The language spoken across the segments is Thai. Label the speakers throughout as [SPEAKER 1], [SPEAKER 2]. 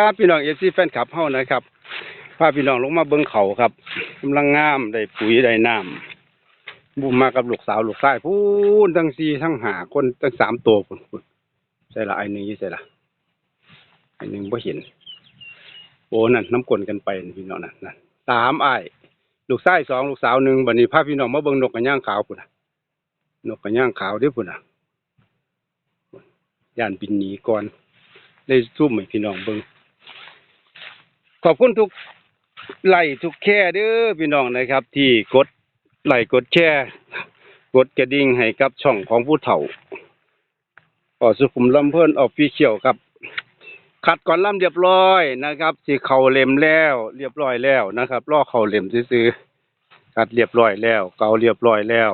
[SPEAKER 1] ครับพี่น้องเอฟซีแฟนคลับเฮานะครับพาพี่น้องลงมาเบิ้งเขาครับกำลังงามได้ปุ๋ยได้น้ำบุมมากับลูกสาวลูกชายพูนทั้งสี่ทั้งหาคนทั้งสามตัวพุ่นใช่ละไอ้หนึ่งยี่ใช่ละไอ้หนึ่งบ่เห็น โอ้นั่นน้ำกลนกันไปพี่น้องนั่นนั่นสามไอ้ลูกชายสองลูกสาวหนึ่งบัดนี้พาพี่น้องมาเบิ้งนกกระย่างขาวพุ่นน่ะนกกระย่างขาวเด้อพุ่นน่ะย่านบินหนีก่อนได้ซุ่มให้พี่น้องเบิ้ง ขอบคุณทุกไลค์ทุกแค่เด้อพี่น้องนะครับ ที่กดไลค์กดแชร์กดกระดิ่งให้กับช่องของผู้เฒ่าออสุขุมลำเพิ่นออฟฟิเชียลครับ ขัดก่อนล่ำเรียบร้อยนะครับสิเข่าเล็มแล้ว เรียบร้อยแล้วนะครับลอกเข่าเล็มซื้อขัดเรียบร้อยแล้ว เกาเรียบร้อยแล้ว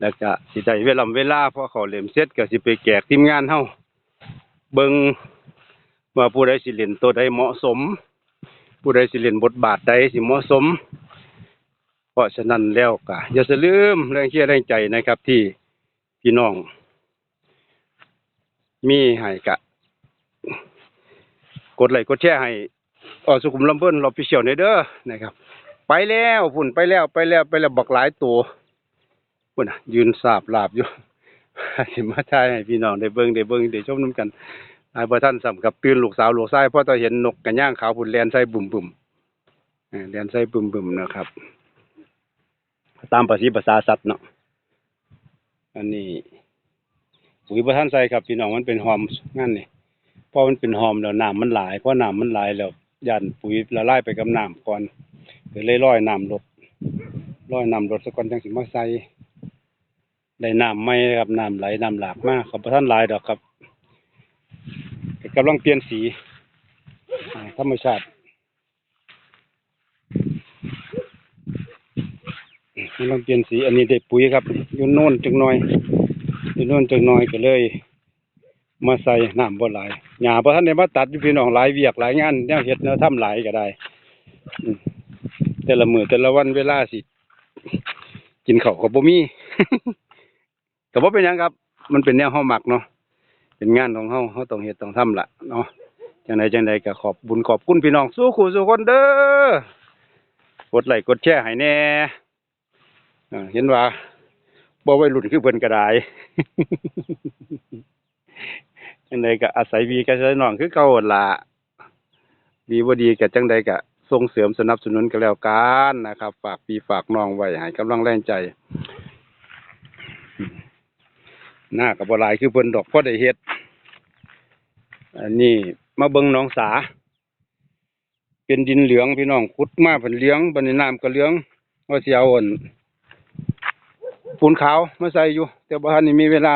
[SPEAKER 1] แล้วก็สิได้เวลาเวลาพอเข่าเล็มเสร็จก็สิไปแจกทีมงานเฮาเบิง ว่าผู้ใดสิเล่นตัวใดเหมาะสม ผู้ใดสิเล่นบทบาทใดสิเหมาะสม เพราะฉะนั้นแล้วก็อย่าสลืมแรงเชียร์แรงใจนะครับ ที่พี่น้อง มีให้กะ กดไลค์กดแชร์ให้ออสุขุมลำเพิ่นรอพิเชียลในเด้อนะครับ ไปแล้วพุ่นไปแล้วไปแล้วไปแล้วบักหลายตัวพุ่นยืนสาบลาบอยู่สิมาทายให้พี่น้องได้เบิ่งได้เบิ่งได้ชมนํกัน นายพระท่านสำกับตื่นลูกสาวลูกชายเพราะตอนเห็นนกกันย่างขาวผุนแลนใส่บุ่มบุ่มเอ่อแลนใส่บุ่มบุ่มนะครับ ตามภาษีภาษาสัตว์เนาะอันนี้ปุ๋ยพระท่านใส่ครับพี่น้องมันเป็นหอมงั้นนี่เพราะมันเป็นหอมแล้วน้ำมันหลายเพราะน้ำมันหลายแล้วยันปุ๋ยละลายไปกับน้ำก่อนก็เลยร้อยน้ำลดร้อยน้ำลดสักก่อนจังสิมาใส่ได้น้ำไม่ครับน้ำไหลน้ำหลากมากครับพระท่านหลายดอกครับ กำลังเปลี่ยนสีธรรมชาติกำลังเปลี่ยนสีอันนี้ได้ปุ๋ยครับอยู่โน่นจังน่อยอยู่โน่นจังน่อยก็เลย มาใส่น้ำบ่หลายหญ้าบ่ทันได้มาตัดอยู่พี่น้องหลายเวียกหลายงานแนวเฮ็ดแนวทำหลายก็ได้แต่ละมือแต่ละวันเวลาสิ กินข้าวก็บ่มีก็บ่าเป็นยังครับ มันเป็นแนวเฮามักเนาะ เป็นงานของเฮาเฮาต้องเฮ็ดต้องทำล่ะเนาะจังใดจังใดก็ขอบบุญขอบคุณพี่น้องสู้ขู่สู้คนเด้อกดไลค์กดแชร์ให้แน่อ่าเห็นว่าบ่วัยรุ่นคือเพิ่นก็ได้จังใดก็อาศัยวีกับอาศัยน้องคือเก่าหล่ะดีบ่ดีก็จังใดก็ส่งเสริมสนับสนุนกันแล้วกันนะครับ ฝากพี่ฝากน้องไว้ให้กำลังแรงใจ หน้ากับบ่หลายคือเพิ่นดอกพอได้เฮ็ด อันนี้มาเบิงหนองสา เป็นดินเหลืองพี่น้องขุดมาเพิ่นเหลืองบัดนี้น้ำก็เหลืองว่าสิเอาอั่นปูนขาวมาใส่อยู่ แต่บ่ทันนี่มีเวลา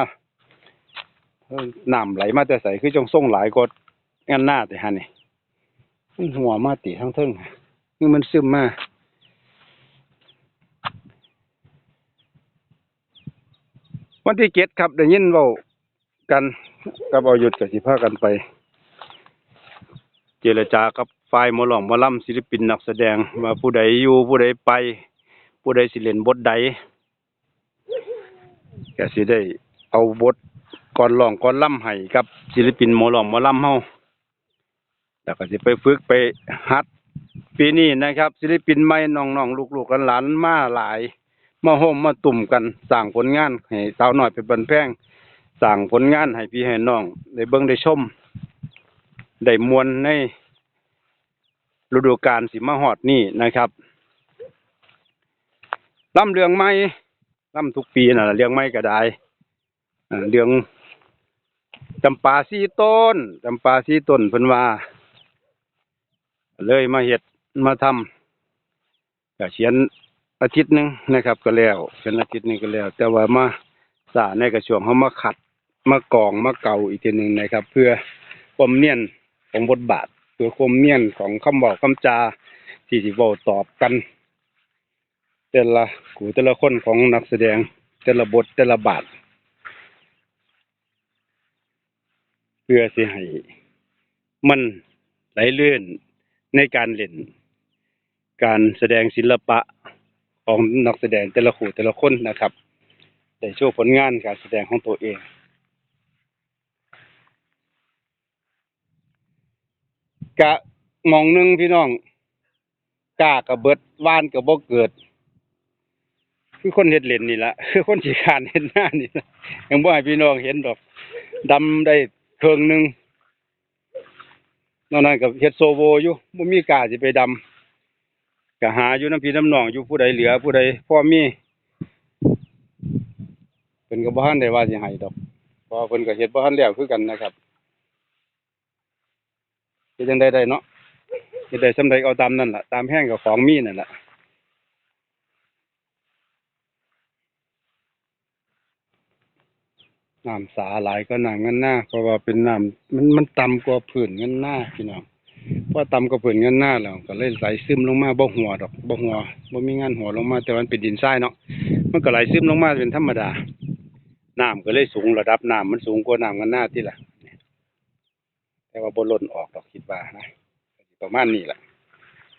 [SPEAKER 1] น้ำไหลมาแต่ใส่คือจงส่งหลายกว่างานหน้าแต่หั่นนี่หัวมาติทั้งเทิงนี่มันซึมมา วันที่เจ็ดครับได้ยินเว้ากันกับเอาหยุดกับสิพากันไป เจรจากับฝ่ายหมอหลองหมอลำศิลปินนักแสดงว่าผู้ใดอยู่ผู้ใดไป ผู้ใดสิเล่นบทใดก็สิได้เอาบทก่อนร้องก่อนล่ำให้กับศิลปินหมอหลองหมอลำเฮาแล้วก็สิไปฝึกไปฮัดปีนี้นะครับ ศิลปินใหม่น้องๆลูกๆหลานๆมาหลาย มาโฮมมาตุ่มกันสร้างผลงานให้สาวน้อยเป็นบันแพงสร้างผลงานให้พี่ให้น้องได้เบิ่งได้ชมได้มวลในฤดูกาลสิมาฮอดนี่นะครับล่ำเรืองใหม่ล่ำทุกปีน่ะเรืองใหม่ก็ได้เรืองจำปาสีต้นจำปาสีต้นเพิ่นว่า เลยมาเฮ็ดมาทำก็เขียน อาทิตย์หนึ่งนะครับ ก็แล้วเป็นอาทิตย์หนึงก็แล้ว แต่ว่ามาสาในกระช่วงเขามาขัดมากรองมาเก่าอีกทีหนึ่งนะครับ เพื่อความเนียนของบทบาทเพื่อความเนียนของคำบอกคำจาที่สิเว้าตอบกัน แต่ละกูแต่ละคนของนักแสดงแต่ละบทแต่ละบาท เพื่อสิให้มันไหลเลื่อนในการเล่น การแสดงศิลปะ ของนักแสดงแต่ละคู่แต่ละคนนะครับได้โชว์ผลงานการแสดงของตัวเองกะมองหนึงพี่น้องกากับเบิดว่านกับบ่เกิด คือคนเฮ็ดเล่นนี่ละคือคนขี้ขานเฮ็ดหน้านี่ละยังบ่ให้พี่น้องเห็นดอกดำได้เครื่องหนึ่งนอกนั้นก็เฮ็ดโซโวอยู่บ่มีกาสิไปดำ ก็หาอยู่น้ำพี่น้ำหนองอยู่ผู้ใดเหลือผู้ใดพ่อมีเพิ่นก็บ่ทันได้ว่าสิให้ดอกเพราะว่าเพิ่นก็เฮ็ดบ่ทันแล้วคือกันนะครับเฮ็ดจังไดได้เนาะเฮ็ดได้ซำใดเอาตามนั่นล่ะ ตามแห้งก็ของมีนั่นล่ะน้ำสาหลายก็น้ำเงินหน้าเพราะว่าเป็นน้ำมันมันต่ำกว่าผืนเงินหน้าพี่น้อง เพราต่ำกว่าผืนเงินหน้าแล้วก็เลยไหลซึมลงมาบ่หัวดอกบ่หัวบ่มีงานหัวลงมา แต่วันเป็นดินทรายเนาะมันก็ไหลซึมลงมาเป็นธรรมดาน้ำก็เลยสูงระดับน้ำมันสูงกว่าน้ำเงินหน้าที่ละแต่ว่าบ่ล้นออกดอกคิดว่านะประมาณนี้ล่ะ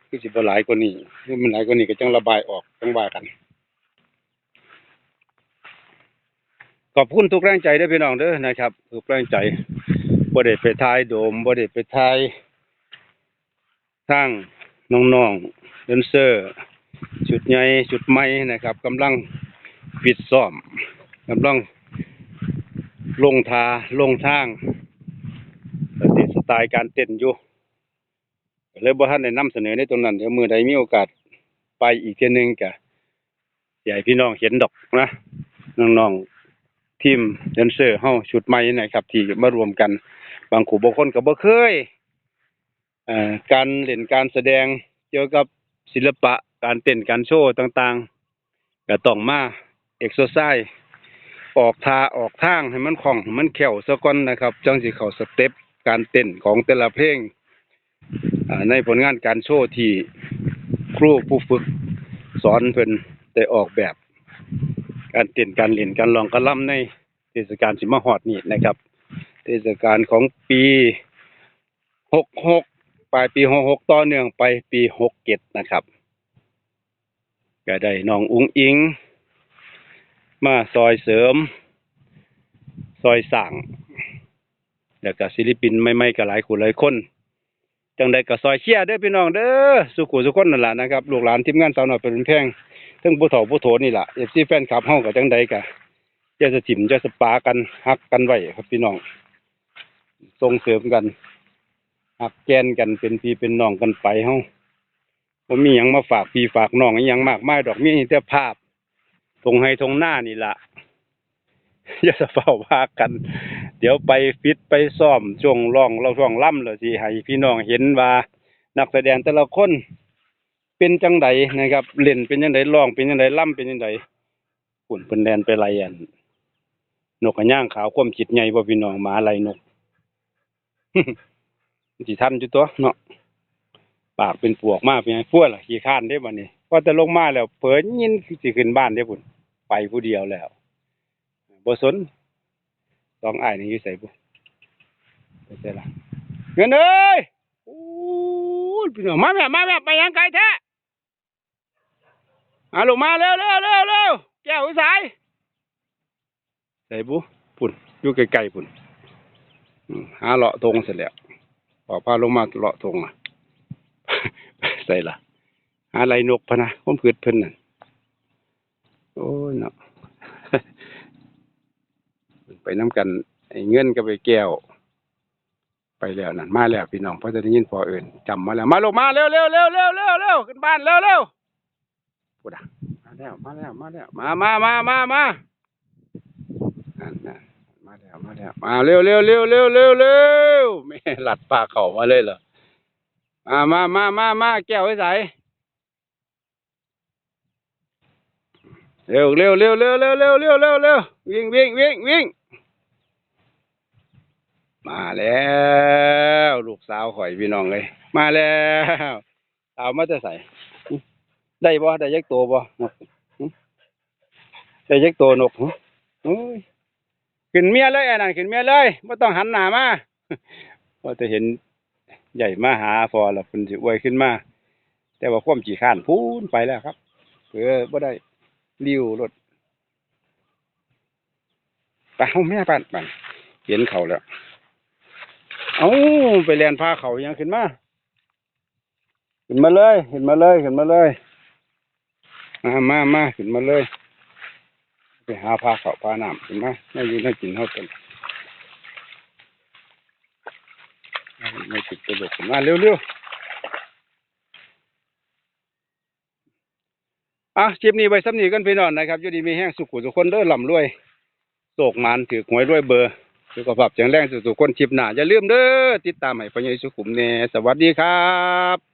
[SPEAKER 1] คือสิบ่หลายกว่านี้คือมันหลายกว่านี้ก็จังระบายออกจังว่ากันขอบคุณทุกแรงใจด้อพี่น้องเด้อนะครับทุกแรงใจบ่ได้ไปทายโดมบ่ได้ไปทาย ทางน้องๆแดนเซอร์ชุดใหญ่ชุดใหม่นะครับกำลังปิดซ้อมกำลังลงทาลงทางติสไตล์การเต้นอยู่เลยบ่ทันได้นำเสนอในตรงนั้นเดี๋ยวมือใดมีโอกาสไปอีกเทื่อนึงก็อยากให้พี่น้องเห็นดอกนะน้องๆทีมแดนเซอร์เฮาชุดใหม่นะครับ ที่มารวมกัน บางขู่บางคนก็บ่เคยเอ่อ การเล่นการแสดงเกี่ยวกับศิลปะการเต้นการโชว์ต่างๆก็ต้องมาเอ็กซ์ไซส์ออกท่าออกทางให้มันคล่องให้มันแข็งซะก่อนนะครับ จังสิเข้าสเต็ปการเต้นของแต่ละเพลงในผลงานการโชว์ที่ครูผู้ฝึกสอนเพิ่นได้ออกแบบ การเต้นการเล่นการร้องการล่ำในเทศกาลสิมาฮอดนี่นะครับ เทศกาลของปีหกหก ปลายปีหกหกต่อเนื่องไปปีหกเจ็ดนะครับก็ได้น้องอุ้งอิง มาซอยเสริม ซอยสั่งแล้วก็ศิลปินใหม่ก็หลายคนหลายคนจังใดก็ซอยเชียเด้อพี่น้องเด้อสุขุสุขคนนั่นแหละนะครับลูกหลานทีมงานสาวหน้อยเป็นแพงทั้งผู้เฒ่าผู้โถนี่แหล่ะ FC แฟนคลับเฮาก็จังใดก็อย่าสะถิ่มอย่าสปากันฮักกันไว้ครับพี่น้องส่งเสริมกัน ฮักแกนกันเป็นพี่เป็นน้องกันไปเฮาบ่มีหยังมาฝากพี่ฝากน้องอิหยังมากมายดอกมีแต่ภาพทงให้ทงหน้านี่ละอย่าสะเฝ้าพากัน เดี๋ยวไปฟิตไปซ้อมช่วงร้องเราช่วงล่ำแล้วสิให้พี่น้องเห็นว่า นักแสดงแต่ละคนเป็นจังใดนะครับ เล่นเป็นจังใดร้องเป็นจังใดล่ำเป็นจังใดฝุ่นเพิ่นแลนไปไล่อันนกกระย่างขาวความจิตใหญ่บ่พี่น้องหมาไล่นก สิทันอยู่ตัวเนาะปากเป็นปวกมากเป็นไงพวดล่ะขี้ข้านได้บัดนี้ว่าแต่ลงมาแล้วเผลอยินสิขึ้นบ้านได้พุ่นไปผู้เดียวแล้วบ่สนสองอ้ายนี่อยู่ไสบุไปไสล่ะเงินเอ้ยโอ้ยพี่น้องมาแม่มาแม่ไปยังไกลแท้อาลูกมาเร็วเร็วเร็วเร็วแก้วสายไสบุพุ่นอยู่ไกลๆพุ่นหาเลาะทงเสร็จแล้ว ออกพาลงมาเลาะทงอะใส่ละหาไรนกพะนะผมพืดเพิ่นนั่นโอ้ยเนาะไปน้ำกันไอ้เงินก็ไปแก้ว ไปแล้วนั่นมาแล้วพี่น้องเพราะจะได้ยินพอเอื่นจำมาแล้ว มาลงมาเร็วเร็วเร็วเร็วเร็วเร็วขึ้นบ้านเร็วเร็วพูดอะมาแล้วมาแล้วมาแล้วมามามามามานั่นนั่นมาแล้วมาแล้วมาเร็วเร็วเร็วเร็วเร็วเร็ว หลัดปลาเข่ามาเลยเหรอมามามามามาแก้วไว้ใส่เร็วเร็วเร็วเร็วเร็วเร็วเร็วเร็วเร็ววิ่งวิ่งวิ่งวิ่งมาแล้ว ลูกสาวข่อยพี่น้องเลย มาแล้วสาวมาจะใส่ได้บ่ได้ยักตัวบ่นกได้ยักตัวนกหึโอ้ยขึ้นเมียเลยไอันนั้นขึ้นเมียเลยไม่ต้องหันหน้ามา พอจะเห็นใหญ่มาหาพอแล้วเพิ่นสิอวยขึ้นมา แต่ว่าความขี้ข้านพูนไปแล้วครับเพื่อบ่ได้ลิ้วรถปเฮาแม่ปันปันเห็นเขาแล้ว เอาไปแลนพาเขายังขึ้นมาขึ้นมาเลยขึ้นมาเลยขึ้นมาเลยมามามาขึ้นมาเลย ไปหาพาเขาพาน้ำขึ้นมาไม่ยืนให้กินเท่ากัน ไม่ติดกระโดดขึ้นมาเร็วๆอะคลิปนี้ไว้ซ้ำนี้กันพี่น้องนะครับอยู่ดีมีแห้งสุขุสุขคนเด้อลำรวยโศกมานถือหวยรวยเบอร์สุขภาพแข็งแรงสุขสุขคนคลิปหน้าอย่าลืมเด้อติดตามให้ปัญญาสุขุมเนสวัสดีครับ